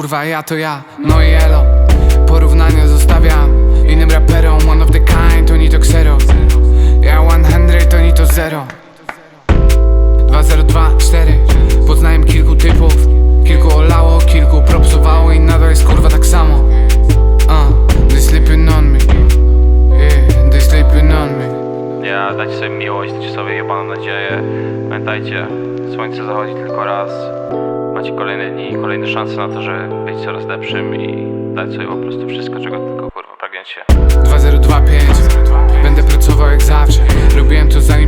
kurwa ja to ja, no i elo. Porównania zostawiam innym raperom One of the kind, oni to ksero. Ja 100, oni to zero. 2024 Poznałem kilku typów. Kilku olało, kilku propsowało I nadal jest kurwa tak samo. Uh, They sleeping on me. Yeah, they sleeping on me. Ja dajcie sobie miłość, dajcie sobie jebaną nadzieję. Pamiętajcie, słońce zachodzi tylko raz. Macie kolejne dni, kolejne szanse na to, żeby być coraz lepszym i dać sobie po prostu wszystko, czego tylko kurwa pragniecie. 2025 Będę pracował jak zawsze Robiłem to zanim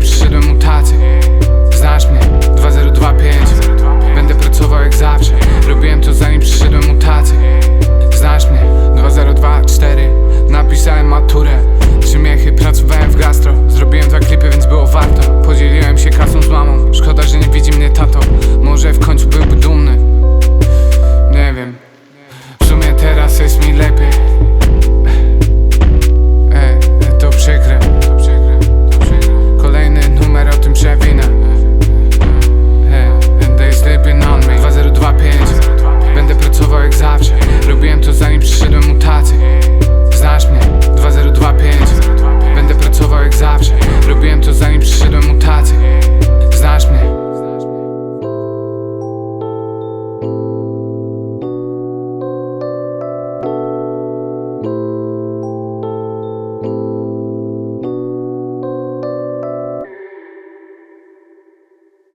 zawsze. Robiłem to zanim przyszedłem mutację